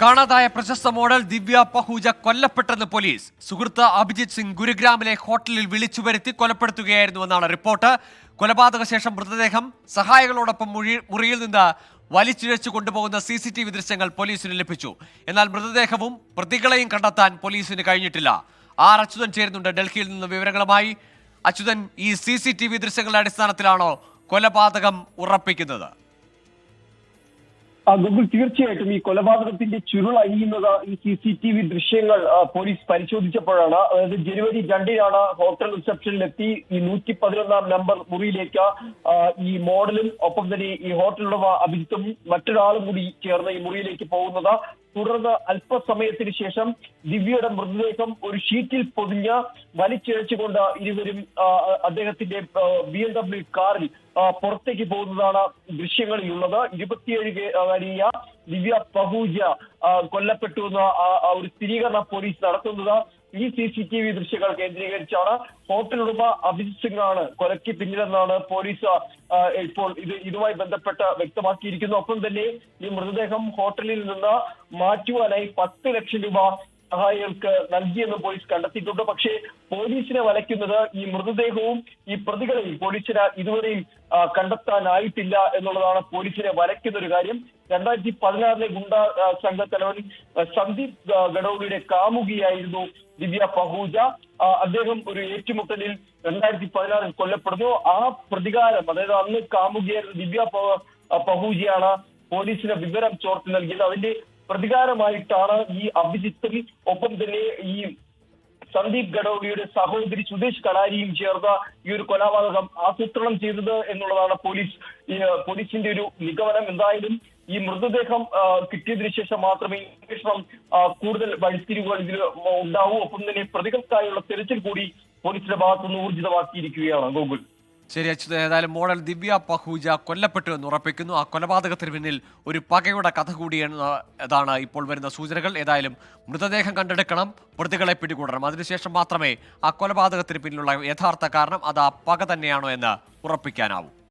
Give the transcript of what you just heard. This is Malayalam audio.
കാണാതായ പ്രശസ്ത മോഡൽ ദിവ്യ പഹൂജ കൊല്ലപ്പെട്ടെന്ന് പോലീസ്. സുഹൃത്ത് അഭിജിത് സിംഗ് ഗുരുഗ്രാമിലെ ഹോട്ടലിൽ വിളിച്ചു വരുത്തി കൊലപ്പെടുത്തുകയായിരുന്നുവെന്നാണ് റിപ്പോർട്ട്. കൊലപാതക ശേഷം മൃതദേഹം സഹായികളോടൊപ്പം മുറിയിൽ നിന്ന് വലിച്ചിഴച്ചു കൊണ്ടുപോകുന്ന സി സി ടി വി ദൃശ്യങ്ങൾ പോലീസിന് ലഭിച്ചു. എന്നാൽ മൃതദേഹവും പ്രതികളെയും കണ്ടെത്താൻ പോലീസിന് കഴിഞ്ഞിട്ടില്ല. ആർ അച്യുതൻ ചേരുന്നുണ്ട് ഡൽഹിയിൽ നിന്ന് വിവരങ്ങളുമായി. അച്യുതൻ ഈ സി സി ടി വി ദൃശ്യങ്ങളുടെ അടിസ്ഥാനത്തിലാണോ കൊലപാതകം ഉറപ്പിക്കുന്നത്? ഗൂഗിൾ തീർച്ചയായിട്ടും ഈ കൊലപാതകത്തിന്റെ ചുരുൾ അഴിയുന്നത് ഈ സി സി ടി വി ദൃശ്യങ്ങൾ പോലീസ് പരിശോധിച്ചപ്പോഴാണ്. അതായത് ജനുവരി രണ്ടിനാണ് ഹോട്ടൽ റിസപ്ഷനിലെത്തി. ഈ നൂറ്റി പതിനൊന്നാം നമ്പർ മുറിയിലേക്ക് ഈ മോഡലും ഒപ്പം തന്നെ ഈ ഹോട്ടലുടമ അഭിജിത്തും മറ്റൊരാളും കൂടി ചേർന്ന് ഈ മുറിയിലേക്ക് പോകുന്നത്. തുടർന്ന് അല്പസമയത്തിന് ശേഷം ദിവ്യയുടെ മൃതദേഹം ഒരു ഷീറ്റിൽ പൊതിഞ്ഞ് വലിച്ചിഴച്ചുകൊണ്ട് ഇരുവരും അദ്ദേഹത്തിന്റെ ബി എം ഡബ്ല്യു കാറിൽ പുറത്തേക്ക് പോകുന്നതാണ് ദൃശ്യങ്ങളിലുള്ളത്. ഇരുപത്തിയേഴുകാരിയ ദിവ്യ പഹൂജ കൊല്ലപ്പെട്ടു എന്ന ഒരു സ്ഥിരീകരണം പോലീസ് നടത്തുന്നത് ഈ സി സി ടി വി ദൃശ്യങ്ങൾ കേന്ദ്രീകരിച്ചാണ് ഹോട്ടൽ ഉടമ അഭിജിത് സിംഗാണ് കൊലയ്ക്ക് പിന്നിലെന്നാണ് പോലീസ് ഇപ്പോൾ ഇത് ഇതുമായി ബന്ധപ്പെട്ട് വ്യക്തമാക്കിയിരിക്കുന്നു. ഒപ്പം തന്നെ ഈ മൃതദേഹം ഹോട്ടലിൽ നിന്ന് മാറ്റുവാനായി പത്ത് ലക്ഷം രൂപ സഹായികൾക്ക് നൽകിയെന്ന് പോലീസ് കണ്ടെത്തിയിട്ടുണ്ട്. പക്ഷേ പോലീസിനെ വലയ്ക്കുന്നത് ഈ മൃതദേഹവും ഈ പ്രതികളെയും പോലീസിന് ഇതുവരെയും കണ്ടെത്താനായിട്ടില്ല എന്നുള്ളതാണ് പോലീസിനെ വലയ്ക്കുന്ന ഒരു കാര്യം. രണ്ടായിരത്തി പതിനാറിലെ ഗുണ്ട സംഘ തലവൻ സന്ദീപ് ഗഡോളിയുടെ കാമുകിയായിരുന്നു ദിവ്യ പഹൂജ അദ്ദേഹം ഒരു ഏറ്റുമുട്ടലിൽ രണ്ടായിരത്തി പതിനാറിൽ കൊല്ലപ്പെടുന്നു. ആ പ്രതികാരം അതായത് അന്ന് കാമുകിയായിരുന്ന ദിവ്യ പഹൂജിയാണ് പോലീസിന് വിവരം ചോർത്തി നൽകിയത്. അതിന്റെ പ്രതികാരമായിട്ടാണ് ഈ അഭിജിത്തും ഒപ്പം തന്നെ ഈ സന്ദീപ് ഗഡൌളിയുടെ സഹോദരി സുദേശ് കടാരിയും ചേർന്ന് ഈ ഒരു കൊലപാതകം ആസൂത്രണം ചെയ്തത് എന്നുള്ളതാണ് പോലീസ് പോലീസിന്റെ ഒരു നിഗമനം. എന്തായാലും ഈ മൃതദേഹം കിട്ടിയതിനു ശേഷം മാത്രമേ അന്വേഷണം കൂടുതൽ വഴിത്തിരിവുകൾ ഇതിൽ ഉണ്ടാവൂ. ഒപ്പം തന്നെ പ്രതികൾക്കായുള്ള തെരച്ചിൽ കൂടി പോലീസിന്റെ ഭാഗത്തുനിന്ന് ഊർജിതമാക്കിയിരിക്കുകയാണ് ഗോകുൽ. ശരി അച്യുത. ഏതായാലും മോഡൽ ദിവ്യ പഹൂജ കൊല്ലപ്പെട്ടു എന്ന് ഉറപ്പിക്കുന്നു. ആ കൊലപാതകത്തിന് പിന്നിൽ ഒരു പകയുടെ കഥ കൂടിയാണ് അതാണ് ഇപ്പോൾ വരുന്ന സൂചനകൾ. ഏതായാലും മൃതദേഹം കണ്ടെടുക്കണം പ്രതികളെ പിടികൂടണം. അതിനുശേഷം മാത്രമേ ആ കൊലപാതകത്തിന് പിന്നിലുള്ള യഥാർത്ഥ കാരണം അത് ആ പക തന്നെയാണോ എന്ന് ഉറപ്പിക്കാനാവൂ.